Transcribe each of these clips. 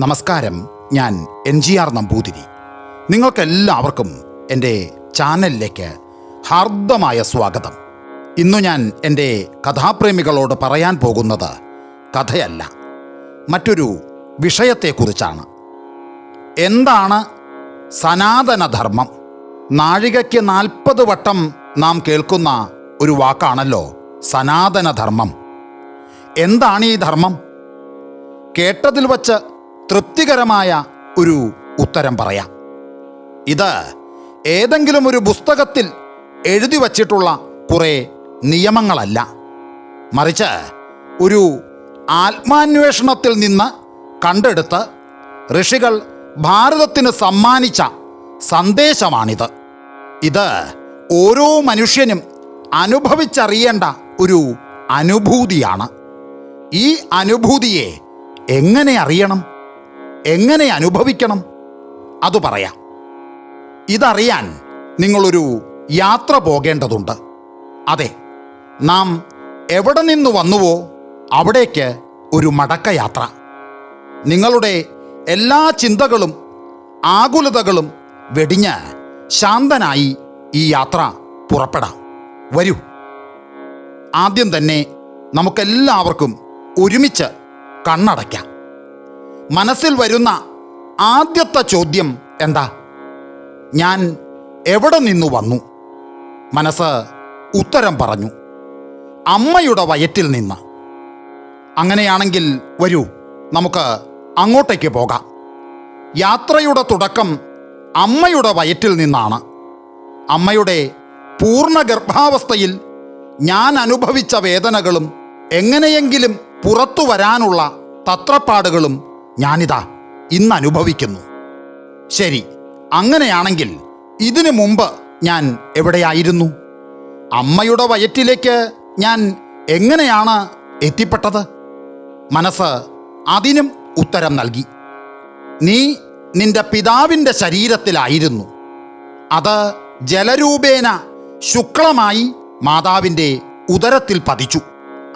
നമസ്കാരം. ഞാൻ N G R Namboothiri. നിങ്ങൾക്കെല്ലാവർക്കും എന്റെ ചാനലിലേക്ക് ഹാർദമായ സ്വാഗതം. ഇന്നു ഞാൻ എന്റെ കഥാപ്രേമികളോട് പറയാൻ പോകുന്നത് കഥയല്ല മറ്റൊരു വിഷയത്തെക്കുറിച്ചാണ്. എന്താണ് സനാതനധർമ്മം? നാഴികയ്ക്ക് നാൽപ്പത് വട്ടം നാം കേൾക്കുന്ന ഒരു വാക്കാണല്ലോ സനാതനധർമ്മം. എന്താണ് ഈ ധർമ്മം? കേട്ടതിൽ വച്ച് തൃപ്തികരമായ ഒരു ഉത്തരം പറയാം. ഇത് ഏതെങ്കിലും ഒരു പുസ്തകത്തിൽ എഴുതി വച്ചിട്ടുള്ള കുറേ നിയമങ്ങളല്ല. മറിച്ച് ഒരു ആത്മാന്വേഷണത്തിൽ നിന്ന് കണ്ടെടുത്ത് ഋഷികൾ ഭാരതത്തിന് സമ്മാനിച്ച സന്ദേശമാണിത്. ഇത് ഓരോ മനുഷ്യനും അനുഭവിച്ചറിയേണ്ട ഒരു അനുഭൂതിയാണ്. ഈ അനുഭൂതിയെ എങ്ങനെ അറിയണം? എങ്ങനെ അനുഭവിക്കണം? അത് പറയാം. ഇതറിയാൻ നിങ്ങളൊരു യാത്ര പോകേണ്ടതുണ്ട്. അതെ നാം എവിടെ നിന്ന് വന്നുവോ അവിടേക്ക് ഒരു മടക്കയാത്ര. നിങ്ങളുടെ എല്ലാ ചിന്തകളും ആകുലതകളും വെടിഞ്ഞ് ശാന്തനായി ഈ യാത്ര പുറപ്പെടാം. വരൂ. ആദ്യം തന്നെ നമുക്കെല്ലാവർക്കും ഒരുമിച്ച് കണ്ണടയ്ക്കാം. മനസ്സിൽ വരുന്ന ആദ്യത്തെ ചോദ്യം എന്താ? ഞാൻ എവിടെ നിന്ന് വന്നു? മനസ്സ് ഉത്തരം പറഞ്ഞു. അമ്മയുടെ വയറ്റിൽ നിന്ന്. അങ്ങനെയാണെങ്കിൽ വരൂ നമുക്ക് അങ്ങോട്ടേക്ക് പോകാം. യാത്രയുടെ തുടക്കം അമ്മയുടെ വയറ്റിൽ നിന്നാണ്. അമ്മയുടെ പൂർണ ഗർഭാവസ്ഥയിൽ ഞാൻ അനുഭവിച്ച വേദനകളും എങ്ങനെയെങ്കിലും പുറത്തു വരാനുള്ള തത്രപ്പാടുകളും ഞാനിതാ ഇന്ന് അനുഭവിക്കുന്നു ശരി അങ്ങനെയാണെങ്കിൽ ഇതിനു മുമ്പ് ഞാൻ എവിടെയായിരുന്നു? അമ്മയുടെ വയറ്റിലേക്ക് ഞാൻ എങ്ങനെയാണ് എത്തിപ്പെട്ടത്? മനസ്സ് അതിനും ഉത്തരം നൽകി. നീ നിന്റെ പിതാവിന്റെ ശരീരത്തിലായിരുന്നു. അത് ജലരൂപേന ശുക്ലമായി മാതാവിന്റെ ഉദരത്തിൽ പതിച്ചു.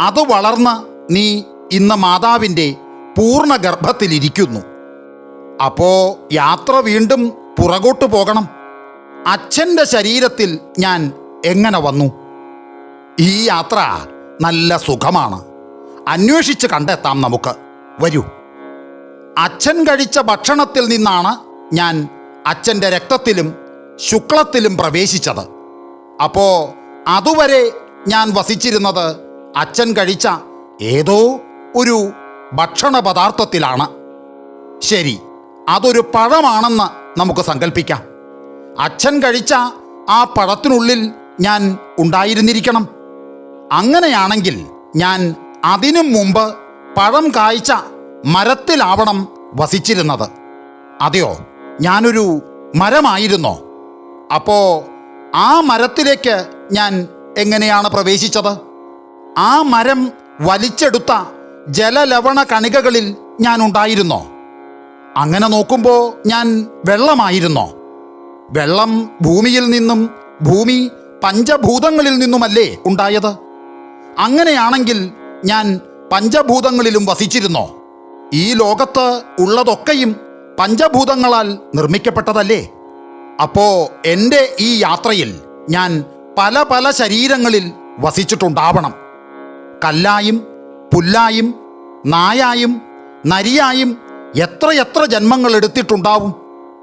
അത് വളർന്ന് നീ ഇന്ന് മാതാവിന്റെ പൂർണ ഗർഭത്തിലിരിക്കുന്നു അപ്പോ യാത്ര വീണ്ടും പുറകോട്ട് പോകണം. അച്ഛന്റെ ശരീരത്തിൽ ഞാൻ എങ്ങനെ വന്നു? ഈ യാത്ര നല്ല സുഖമാണ്. അന്വേഷിച്ച് കണ്ടെത്താം നമുക്ക്. വരൂ. അച്ഛൻ കഴിച്ച ഭക്ഷണത്തിൽ നിന്നാണ് ഞാൻ അച്ഛന്റെ രക്തത്തിലും ശുക്ലത്തിലും പ്രവേശിച്ചത്. അപ്പോ അതുവരെ ഞാൻ വസിച്ചിരുന്നത് അച്ഛൻ കഴിച്ച ഏതോ ഒരു ഭക്ഷണ പദാർത്ഥത്തിലാണ് ശരി അതൊരു പഴമാണെന്ന് നമുക്ക് സങ്കല്പിക്കാം അച്ഛൻ കഴിച്ച ആ പഴത്തിനുള്ളിൽ ഞാൻ ഉണ്ടായിരുന്നിരിക്കണം. അങ്ങനെയാണെങ്കിൽ ഞാൻ അതിനും മുമ്പ് പഴം കായ്ച്ച മരത്തിലാവണം വസിച്ചിരുന്നത്. അതെയോ ഞാനൊരു മരമായിരുന്നോ? അപ്പോ ആ മരത്തിലേക്ക് ഞാൻ എങ്ങനെയാണ് പ്രവേശിച്ചത്? ആ മരം വലിച്ചെടുത്ത ജലലവണ കണികകളിൽ ഞാൻ ഉണ്ടായിരുന്നോ? അങ്ങനെ നോക്കുമ്പോൾ ഞാൻ വെള്ളമായിരുന്നോ? വെള്ളം ഭൂമിയിൽ നിന്നും ഭൂമി പഞ്ചഭൂതങ്ങളിൽ നിന്നുമല്ലേ ഉണ്ടായത്? അങ്ങനെയാണെങ്കിൽ ഞാൻ പഞ്ചഭൂതങ്ങളിലും വസിച്ചിരുന്നോ? ഈ ലോകത്ത് ഉള്ളതൊക്കെയും പഞ്ചഭൂതങ്ങളാൽ നിർമ്മിക്കപ്പെട്ടതല്ലേ? അപ്പോ എന്റെ ഈ യാത്രയിൽ ഞാൻ പല പല ശരീരങ്ങളിൽ വസിച്ചിട്ടുണ്ടാവണം. കല്ലായും പുല്ലായും നായായും നരിയായും എത്രയെത്ര ജന്മങ്ങൾ എടുത്തിട്ടുണ്ടാവും?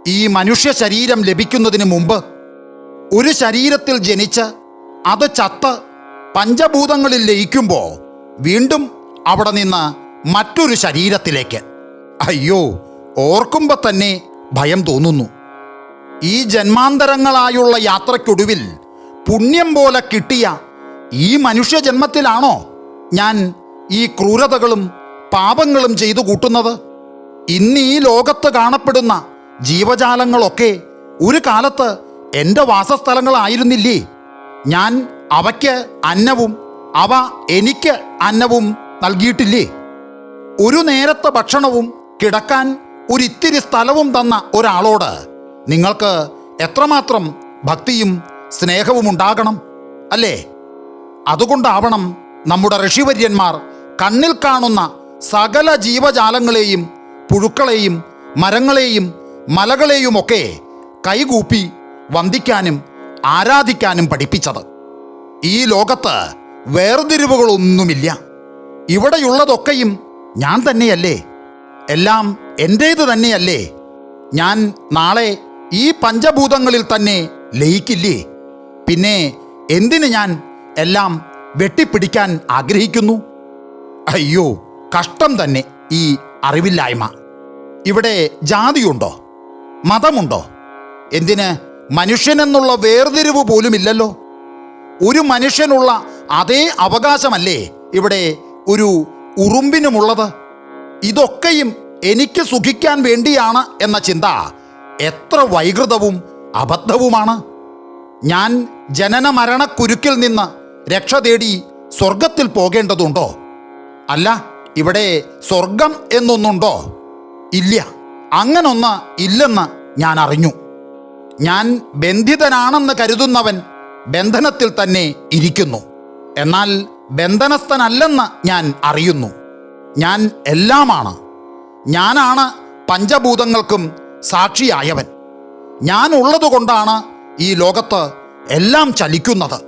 ഈ മനുഷ്യ ശരീരം ലഭിക്കുന്നതിന് മുമ്പ് ഒരു ശരീരത്തിൽ ജനിച്ച് അത് ചത്ത് പഞ്ചഭൂതങ്ങളിൽ ലയിക്കുമ്പോൾ വീണ്ടും അവിടെ നിന്ന് മറ്റൊരു ശരീരത്തിലേക്ക്. അയ്യോ ഓർക്കുമ്പോൾ തന്നെ ഭയം തോന്നുന്നു. ഈ ജന്മാന്തരങ്ങളായുള്ള യാത്രയ്ക്കൊടുവിൽ പുണ്യം പോലെ കിട്ടിയ ഈ മനുഷ്യ ജന്മത്തിലാണോ ഞാൻ ഈ ക്രൂരതകളും പാപങ്ങളും ചെയ്തു കൂട്ടുന്നത്? ഇന്ന് ഈ ലോകത്ത് കാണപ്പെടുന്ന ജീവജാലങ്ങളൊക്കെ ഒരു കാലത്ത് എന്റെ വാസസ്ഥലങ്ങളായിരുന്നില്ലേ? ഞാൻ അവയ്ക്ക് അന്നവും അവ എനിക്ക് അന്നവും നൽകിയിട്ടില്ലേ? ഒരു നേരത്തെ ഭക്ഷണവും കിടക്കാൻ ഒരിത്തിരി സ്ഥലവും തന്ന ഒരാളോട് നിങ്ങൾക്ക് എത്രമാത്രം ഭക്തിയും സ്നേഹവും ഉണ്ടാകണം അല്ലേ? അതുകൊണ്ടാവണം നമ്മുടെ ഋഷിവര്യന്മാർ കണ്ണിൽ കാണുന്ന സകല ജീവജാലങ്ങളെയും പുഴുക്കളെയും മരങ്ങളെയും മലകളെയുമൊക്കെ കൈകൂപ്പി വന്ദിക്കാനും ആരാധിക്കാനും പഠിപ്പിച്ചത്. ഈ ലോകത്ത് വേർതിരിവുകളൊന്നുമില്ല. ഇവിടെയുള്ളതൊക്കെയും ഞാൻ തന്നെയല്ലേ? എല്ലാം എന്റേത് തന്നെയല്ലേ? ഞാൻ നാളെ ഈ പഞ്ചഭൂതങ്ങളിൽ തന്നെ ലയിക്കില്ലേ? പിന്നെ എന്തിന് ഞാൻ എല്ലാം വെട്ടിപ്പിടിക്കാൻ ആഗ്രഹിക്കുന്നു? അയ്യോ കഷ്ടം തന്നെ ഈ അറിവില്ലായ്മ. ഇവിടെ ജാതിയുണ്ടോ? മതമുണ്ടോ? എന്തിന് മനുഷ്യനെന്നുള്ള വേർതിരിവ് പോലുമില്ലല്ലോ? ഒരു മനുഷ്യനുള്ള അതേ അവകാശമല്ലേ ഇവിടെ ഒരു ഉറുമ്പിനുമുള്ളത്? ഇതൊക്കെയും എനിക്ക് സുഖിക്കാൻ വേണ്ടിയാണ് എന്ന ചിന്ത എത്ര വൈകൃതവും അബദ്ധവുമാണ്. ഞാൻ ജനന മരണക്കുരുക്കിൽ നിന്ന് രക്ഷ തേടി സ്വർഗത്തിൽ പോകേണ്ടതുണ്ടോ? അല്ല ഇവിടെ സ്വർഗം എന്നൊന്നുണ്ടോ? ഇല്ല. അങ്ങനൊന്ന് ഇല്ലെന്ന് ഞാൻ അറിഞ്ഞു. ഞാൻ ബന്ധിതനാണെന്ന് കരുതുന്നവൻ ബന്ധനത്തിൽ തന്നെ ഇരിക്കുന്നു. എന്നാൽ ബന്ധനസ്ഥനല്ലെന്ന് ഞാൻ അറിയുന്നു. ഞാൻ എല്ലാമാണ്. ഞാനാണ് പഞ്ചഭൂതങ്ങൾക്കും സാക്ഷിയായവൻ. ഞാൻ ഉള്ളതുകൊണ്ടാണ് ഈ ലോകത്ത് എല്ലാം ചലിക്കുന്നത്.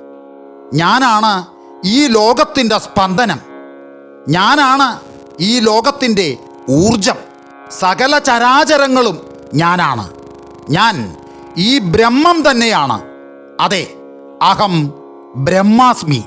ഞാനാണ് ഈ ലോകത്തിന്റെ സ്പന്ദനം. ഞാനാണ് ഈ ലോകത്തിന്റെ ഊർജം. സകല ചരാചരങ്ങളും ഞാനാണ്. ഞാൻ ഈ ബ്രഹ്മം തന്നെയാണ്. അതെ അഹം ബ്രഹ്മാസ്മി.